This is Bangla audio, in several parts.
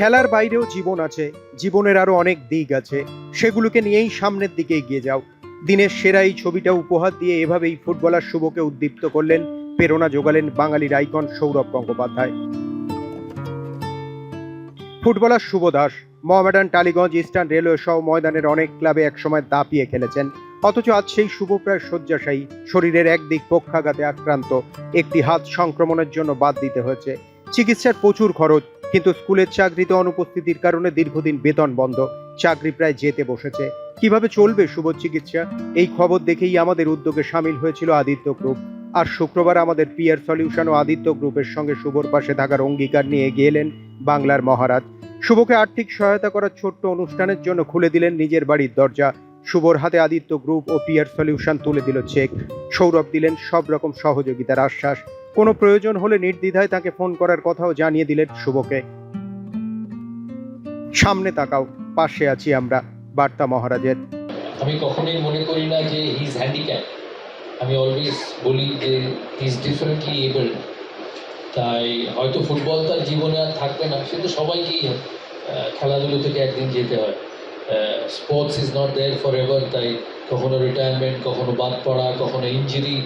খেলার বাইরেও জীবন আছে, জীবনের আরও অনেক দিক আছে। সেগুলোকে নিয়েই সামনের দিকে এগিয়ে যাও। দিনের সেরা এই ছবিটা উপহার দিয়ে এভাবেই ফুটবলার শুভকে উদ্দীপ্ত করলেন, প্রেরণা যোগালেন বাঙালির icon Sourav Gangopadhyay. Footballer Subha Das, Mohammedan Tollygunge eastern railway সহ ময়দানের অনেক ক্লাবে একসময় দাপিয়ে খেলেছেন। অথচ আজ সেই শুভ প্রায় শয্যাশায়ী, শরীরের একদিক পক্ষাঘাতে আক্রান্ত, একটি হাত সংক্রমণের জন্য বাদ দিতে হয়েছে। চিকিৎসার প্রচুর খরচ কিন্তু স্কুলের চাকরিতে অনুপস্থিতির কারণে দীর্ঘদিন বেতন বন্ধ। চাকরি প্রায় যেতে বসেছে। কীভাবে চলবে শুভ চিকিৎসা? এই খবর দেখেই আমাদের উদ্যোগে সামিল হয়েছিল আদিত্য গ্রুপ। আর শুক্রবার আমাদের পিয়ার সলিউশন ও আদিত্য গ্রুপের সঙ্গে শুভর পাশে থাকার অঙ্গীকার নিয়ে গেলেন বাংলার মহারাজ। শুভকে আর্থিক সহায়তা করার ছোট্ট অনুষ্ঠানের জন্য খুলে দিলেন নিজের বাড়ির দরজা। শুভর হাতে আদিত্য গ্রুপ ও পিয়ার সলিউশন তুলে দিল চেক। সৌরভ দিলেন সব রকম সহযোগিতার আশ্বাস। কোনো প্রয়োজন হলে নির্দ্বিধায় তাকে ফোন করার কথাও জানিয়ে দিলেন শুভকে। সামনে তাকাও, পাশে আছি আমরা, বার্তা মহারাজের। আমি কখনোই মনে করি না যে ইজ হ্যান্ডিক্যাপ আমি অলওয়েজ বলি যে ইজ ডিফারেন্টলি এবল তাই হয়তো ফুটবল তার জীবনে আর থাকবে না, সে তো সবাইকেই খেলাধুলো থেকে একদিন যেতে হয়। Sports is not there forever তাই কখনো রিটায়ারমেন্ট কখনো বাদ পড়া, কখনো ইঞ্জুরি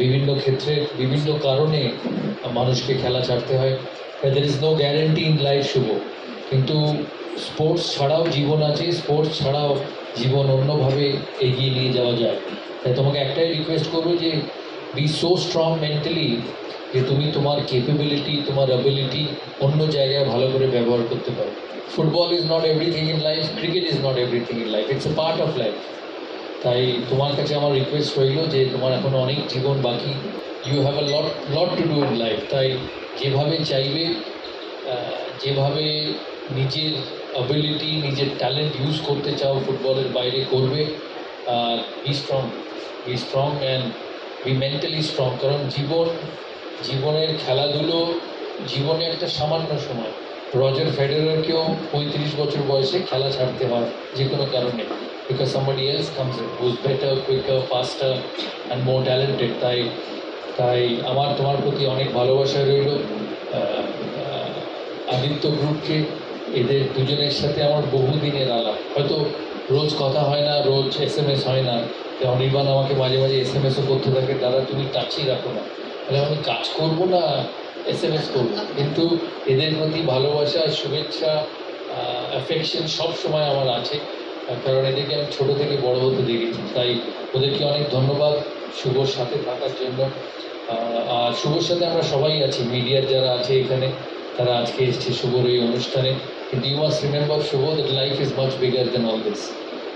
বিভিন্ন ক্ষেত্রে, বিভিন্ন কারণে মানুষকে খেলা ছাড়তে হয়। There is no guarantee in life Subha. কিন্তু স্পোর্টস ছাড়াও জীবন আছে স্পোর্টস ছাড়াও জীবন অন্যভাবে এগিয়ে নিয়ে যাওয়া যায়। তাই তোমাকে একটাই রিকোয়েস্ট করব যে বি সো স্ট্রং মেন্টালি যে তুমি তোমার কেপেবিলিটি তোমার অ্যাবিলিটি অন্য জায়গায় ভালো করে ব্যবহার করতে পারো। Football is not everything in life cricket is not everything in life it's a part of life তাই তোমার কাছে আমার রিকোয়েস্ট রইল যে তোমার এখন অনেক জীবন বাকি। You have a lot lot to do in life তাই যেভাবে চাইবে যেভাবে নিজের অ্যাবিলিটি নিজের ট্যালেন্ট ইউজ করতে চাও ফুটবলের বাইরে করবে আর be strong be strong and be mentally strong কারণ জীবন, জীবনের খেলাধুলো জীবনে একটা সামান্য সময়। রজার ফেডারারকেও পঁয়ত্রিশ বছর বয়সে খেলা ছাড়তে হয় যে কোনো কারণে। Because somebody else comes who's better quicker faster and more talented তাই তাই আমার, তোমার প্রতি অনেক ভালোবাসা রইল। আদিত্য গ্রুপকে, এদের দুজনের সাথে আমার বহুদিনের আলাপ। হয়তো রোজ কথা হয় না, রোজ এস এম এস হয় না। অনির্বাণ আমাকে মাঝে মাঝে এস এম এসও করতে থাকে, দাদা, তুমি টাচই রাখো না। তাহলে আমি কাজ করব না এস এম এস করব কিন্তু এদের প্রতি ভালোবাসা, শুভেচ্ছা অ্যাফেকশন সব সময় আমার আছে। কারণ এদেরকে আমি ছোটো থেকে বড় হতে দেখেছি। তাই ওদেরকে অনেক ধন্যবাদ শুভর সাথে থাকার জন্য। আর শুভর সাথে আমরা সবাই আছি, মিডিয়ার যারা আছে এখানে, তারা আজকে এসছে শুভর এই অনুষ্ঠানে। কিন্তু you must remember Subha that life is much bigger than all this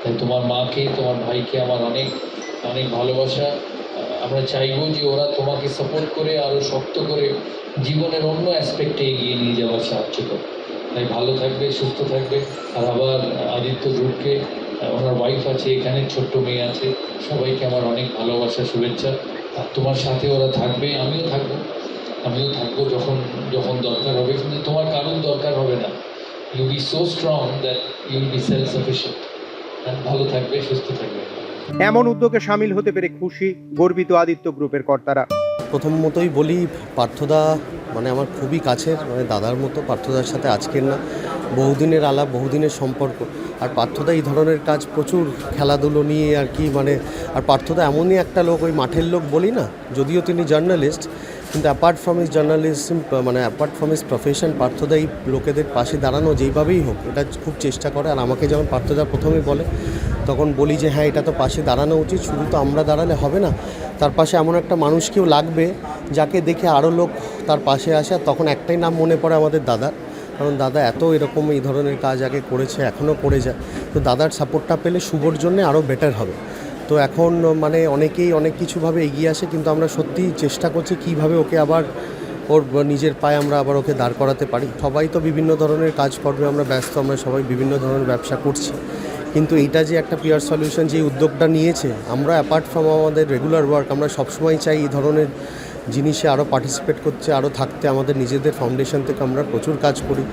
তাই তোমার মাকে, তোমার ভাইকে আমার অনেক অনেক ভালোবাসা। আমরা চাইব যে ওরা তোমাকে সাপোর্ট করে আরও শক্ত করে জীবনের অন্য অ্যাসপেক্টে এগিয়ে নিয়ে যাওয়ার সাহায্য করে তাই ভালো থাকবে সুস্থ থাকবে। আর আবার আদিত্য আহ, ওনার ওয়াইফ আছে এখানে ছোট্ট মেয়ে আছে। সবাইকে আমার অনেক ভালোবাসা শুভেচ্ছা। আর তোমার সাথে ওরা থাকবে আমিও থাকব। আমিও থাকব যখন যখন দরকার হবে। কিন্তু তোমার কারণ দরকার হবে না। You be so strong that you be self sufficient ভালো থাকবে সুস্থ থাকবে। এমন উদ্যোগে সামিল হতে পেরে খুশি গর্বিত আদিত্য গ্রুপের কর্তারা। প্রথম মতোই বলি পার্থদা মানে আমার খুবই কাছের মানে দাদার মতো, পার্থদার সাথে আজকের না, বহুদিনের আলাপ, বহুদিনের সম্পর্ক। আর পার্থদা এই ধরনের কাজ প্রচুর খেলাধুলো নিয়ে আর কি মানে আর পার্থদা এমনই একটা লোক, ওই মাঠের লোক বলি না, যদিও তিনি জার্নালিস্ট কিন্তু অ্যাপার্ট ফ্রম ইস জার্নালিজম মানে অ্যাপার্ট ফ্রম ইস প্রফেশন পার্থদা এই লোকেদের পাশে দাঁড়ানো যেইভাবেই হোক, এটা খুব চেষ্টা করে। আর আমাকে যেমন পার্থদা প্রথমে বলে তখন বলি যে হ্যাঁ এটা তো পাশে দাঁড়ানো উচিত, শুধু তো আমরা দাঁড়ালে হবে না। তার পাশে এমন একটা মানুষকেও লাগবে, যাকে দেখে আরও লোক তার পাশে আসে, আর তখন একটাই নাম মনে পড়ে আমাদের দাদার। কারণ দাদা এত এরকম এই ধরনের কাজ আগে করেছে এখনও করে যায়। তো দাদার সাপোর্টটা পেলে শুভর জন্য আরও বেটার হবে। তো এখন মানে অনেকেই অনেক কিছুভাবে এগিয়ে আসে, কিন্তু আমরা সত্যিই চেষ্টা করছি কীভাবে ওকে আবার ওর নিজের পায়ে আমরা আবার ওকে দাঁড় করাতে পারি। সবাই তো বিভিন্ন ধরনের কাজকর্মে আমরা ব্যস্ত, আমরা সবাই বিভিন্ন ধরনের ব্যবসা করছি। কিন্তু এইটা যে একটা পিয়ার সলিউশন যে উদ্যোগটা নিয়েছে, আমরা অ্যাপার্ট ফ্রম আমাদের রেগুলার ওয়ার্ক আমরা সবসময় চাই এই ধরনের জিনিসে আরও পার্টিসিপেট করছে আরও থাকতে, আমাদের নিজেদের ফাউন্ডেশন থেকে আমরা প্রচুর কাজ করি।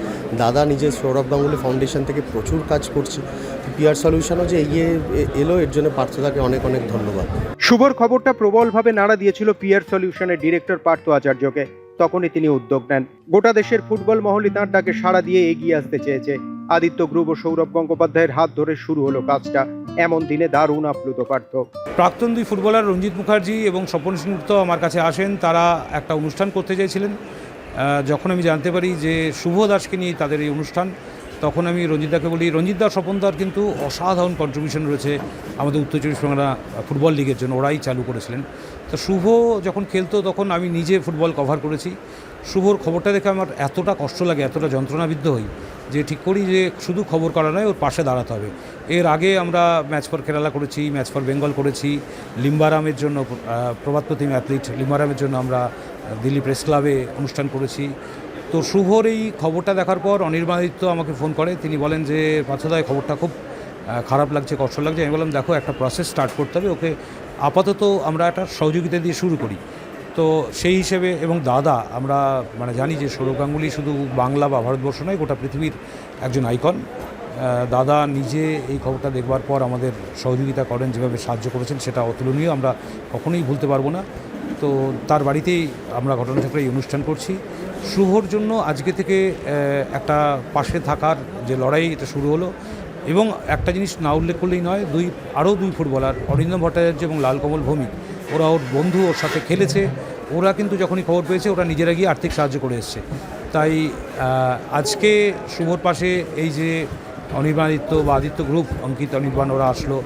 দাদা নিজের সৌরভ গাঙ্গুলি ফাউন্ডেশন থেকে প্রচুর কাজ করছে। পিয়ার সলিউশনও যে এগিয়ে এলো, এর জন্য পার্থদাকে অনেক অনেক ধন্যবাদ। শুভর খবরটা প্রবলভাবে নাড়া দিয়েছিল পিয়ার সলিউশনের ডিরেক্টর পার্থ আচার্যকে। তখনই তিনি উদ্যোগ নেন। গোটা দেশের ফুটবল মহলই তাঁর ডাকে সাড়া দিয়ে এগিয়ে আসতে চেয়েছে। আদিত্য গ্রুপ ও সৌরভ গঙ্গোপাধ্যায়ের হাত ধরে শুরু হলো কাজটা। এমন দিনে দারুণ আপ্লুত পার্থ। প্রাক্তন দুই ফুটবলার রঞ্জিত মুখার্জি এবং স্বপন সিংগুপ্ত আমার কাছে আসেন, তারা একটা অনুষ্ঠান করতে চাইছিলেন। যখন আমি জানতে পারি যে শুভ দাসকে নিয়ে তাদের এই অনুষ্ঠান, তখন আমি রঞ্জিতদাকে বলি রঞ্জিত দা স্বপনদার কিন্তু অসাধারণ কন্ট্রিবিউশন রয়েছে আমাদের উত্তর চব্বিশ পরগনা ফুটবল লিগের জন্য। ওরাই চালু করেছিলেন। তো শুভ যখন খেলতো, তখন আমি নিজে ফুটবল কভার করেছি। শুভর খবরটা দেখে আমার এতটা কষ্ট লাগে, এতটা যন্ত্রণাবিদ্ধ হই। যে ঠিক করি যে শুধু খবর করা নয় ওর পাশে দাঁড়াতে হবে। এর আগে আমরা ম্যাচ ফর কেরালা করেছি ম্যাচ ফর বেঙ্গল করেছি লিম্বারামের জন্য আহ, প্রতিম অ্যাথলিট লিম্বারামের জন্য আমরা দিল্লি প্রেস ক্লাবে অনুষ্ঠান করেছি। তো শুভর এই খবরটা দেখার পর অনির্বাণিত আমাকে ফোন করে তিনি বলেন যে পার্থদায় খবরটা খুব খারাপ লাগছে কষ্ট লাগছে। আমি বললাম দেখো একটা প্রসেস স্টার্ট করতে হবে ওকে আপাতত আমরা একটা সহযোগিতা দিয়ে শুরু করি। তো সেই হিসেবে এবং দাদা, আমরা মানে জানি যে সৌরভ গাঙ্গুলি শুধু বাংলা বা ভারতবর্ষ নয়, গোটা পৃথিবীর একজন আইকন। দাদা নিজে এই খবরটা দেখবার পর আমাদের সহযোগিতা করেন, যেভাবে সাহায্য করেছেন সেটা অতুলনীয়, আমরা কখনোই ভুলতে পারব না। তো তার বাড়িতেই আমরা ঘটনাচক্রে এই অনুষ্ঠান করছি। শুভর জন্য আজকে থেকে একটা পাশে থাকার যে লড়াই, এটা শুরু হলো। এবং একটা জিনিস না উল্লেখ করলেই নয়, দুই, আরও দুই ফুটবলার, অরিন্দম ভট্টাচার্য এবং লালকমল ভৌমিক। ওরা ওর বন্ধু ওর সাথে খেলেছে। ওরা কিন্তু যখনই খবর পেয়েছে, ওরা নিজেরা গিয়ে আর্থিক সাহায্য করে এসছে। তাই আজকে শুভর পাশে এই যে অনির্বাণিত্য বা আদিত্য গ্রুপ, অঙ্কিত, অনির্বাণ ওরা আসলো।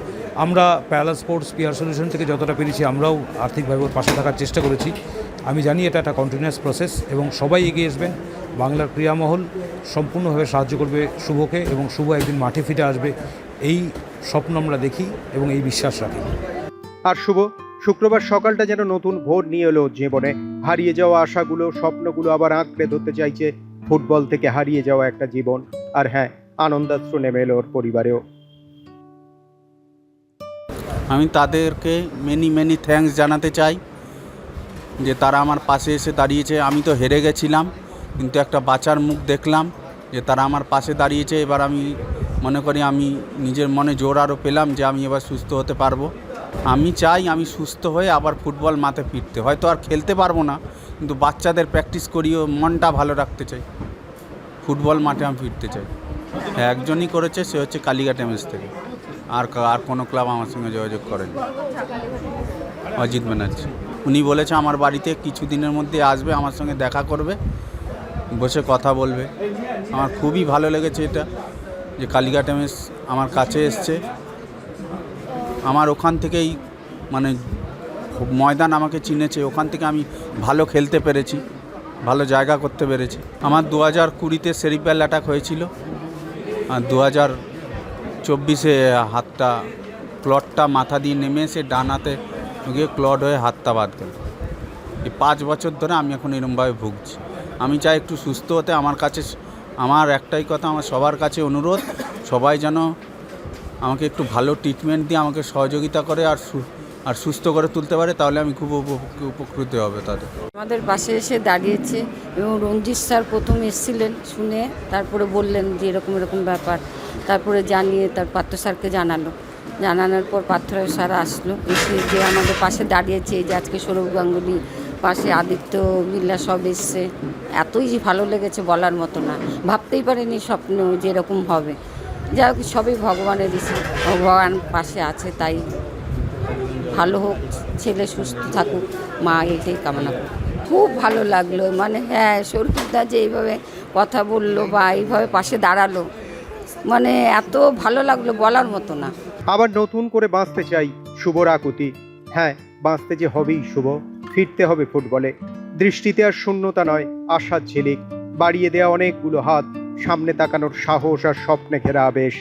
আমরা প্যারালা স্পোর্টস পিয়ার সলিউশন থেকে যতটা পেরেছি, আমরাও আর্থিকভাবে ওর পাশে থাকার চেষ্টা করেছি। আমি জানি এটা একটা কন্টিনিউয়াস প্রসেস এবং সবাই এগিয়ে আসবেন। বাংলার ক্রীড়ামহল সম্পূর্ণভাবে সাহায্য করবে শুভকে এবং শুভ একদিন মাঠে ফিরে আসবে। এই স্বপ্ন আমরা দেখি এবং এই বিশ্বাস রাখি। আর শুভ? শুক্রবার সকালটা যেন নতুন ভোর নিয়ে এলো জীবনে। হারিয়ে যাওয়া আশাগুলো, স্বপ্নগুলো আবার আঁকড়ে ধরতে চাইছে। ফুটবল থেকে হারিয়ে যাওয়া একটা জীবন। আর হ্যাঁ আনন্দাশ্রু নেমে এলো ওর পরিবারেও। আমি তাদেরকে মেনি মেনি থ্যাঙ্কস জানাতে চাই যে তারা আমার পাশে এসে দাঁড়িয়েছে। আমি তো হেরে গেছিলাম, কিন্তু একটা বাঁচার মুখ দেখলাম যে তারা আমার পাশে দাঁড়িয়েছে। এবার আমি মনে করি আমি নিজের মনে জোর আরও পেলাম যে আমি এবার সুস্থ হতে পারব। আমি চাই আমি সুস্থ হয়ে আবার ফুটবল মাঠে ফিরতে। হয়তো আর খেলতে পারব না, কিন্তু বাচ্চাদের প্র্যাকটিস করিও মনটা ভালো রাখতে চাই। ফুটবল মাঠে আমি ফিরতে চাই। হ্যাঁ একজনই করেছে, সে হচ্ছে কালীঘাট এমএস থেকে। আর আর কোনো ক্লাব আমার সঙ্গে যোগাযোগ করেনি। অজিত ব্যানার্জি। উনি বলেছে, আমার বাড়িতে কিছু দিনের মধ্যে আসবে, আমার সঙ্গে দেখা করবে, বসে কথা বলবে। আমার খুবই ভালো লেগেছে এটা, যে কালীঘাট এমএস আমার কাছে এসছে। আমার ওখান থেকেই মানে ময়দান আমাকে চিনেছে, ওখান থেকে আমি ভালো খেলতে পেরেছি, ভালো জায়গা করতে পেরেছি। আমার দু হাজার কুড়িতে সেরিব্যাল অ্যাটাক হয়েছিল, আর দু হাজার চব্বিশে হাতটা ক্লটটা মাথা দিয়ে নেমে এসে ডান হাতে গিয়ে ক্লট হয়ে হাতটা বাদ গেল। এই পাঁচ বছর ধরে আমি এখন এরমভাবে ভুগছি। আমি চাই একটু সুস্থ হতে, আমার কাছে, আমার একটাই কথা, আমার সবার কাছে অনুরোধ, সবাই যেন আমাকে একটু ভালো ট্রিটমেন্ট দিয়ে আমাকে সহযোগিতা করে আর আর সুস্থ করে তুলতে পারে, তাহলে আমি খুব উপ- উপকৃত হবে তাদের। আমাদের পাশে এসে দাঁড়িয়েছে এবং রঞ্জিত স্যার প্রথম এসেছিলেন শুনে, তারপরে বললেন যে এরকম এরকম ব্যাপার। তারপরে জানিয়ে তার পার্থ স্যারকে জানালো। জানানোর পর পার্থরায় স্যার আসলো, এসে যে আমাদের পাশে দাঁড়িয়েছে, এই যে আজকে সৌরভ গাঙ্গুলি, পাশে আদিত্য বিল্লা সব এসছে। এতই ভালো লেগেছে বলার মতো না। ভাবতেই পারিনি স্বপ্ন যে এরকম হবে। যা হোক, সবই ভগবানের ইচ্ছে ভগবান পাশে আছে, তাই ভালো হোক, ছেলে সুস্থ থাকুক, মা এটাই কামনা করুক খুব ভালো লাগল মানে হ্যাঁ সরকিদা যে এইভাবে কথা বলল বা এইভাবে পাশে দাঁড়াল মানে এত ভালো লাগল বলার মতো না। আবার নতুন করে বাঁচতে চাই শুভ আকুতি হ্যাঁ বাঁচতে যে হবেই শুভ, ফিরতে হবে ফুটবলে। দৃষ্টিতে আর শূন্যতা নয়, আশার ঝিলিক, বাড়িয়ে দেওয়া অনেকগুলো হাত সামনে তাকানোর সাহস আর স্বপ্নে ঘেরা আবেশ।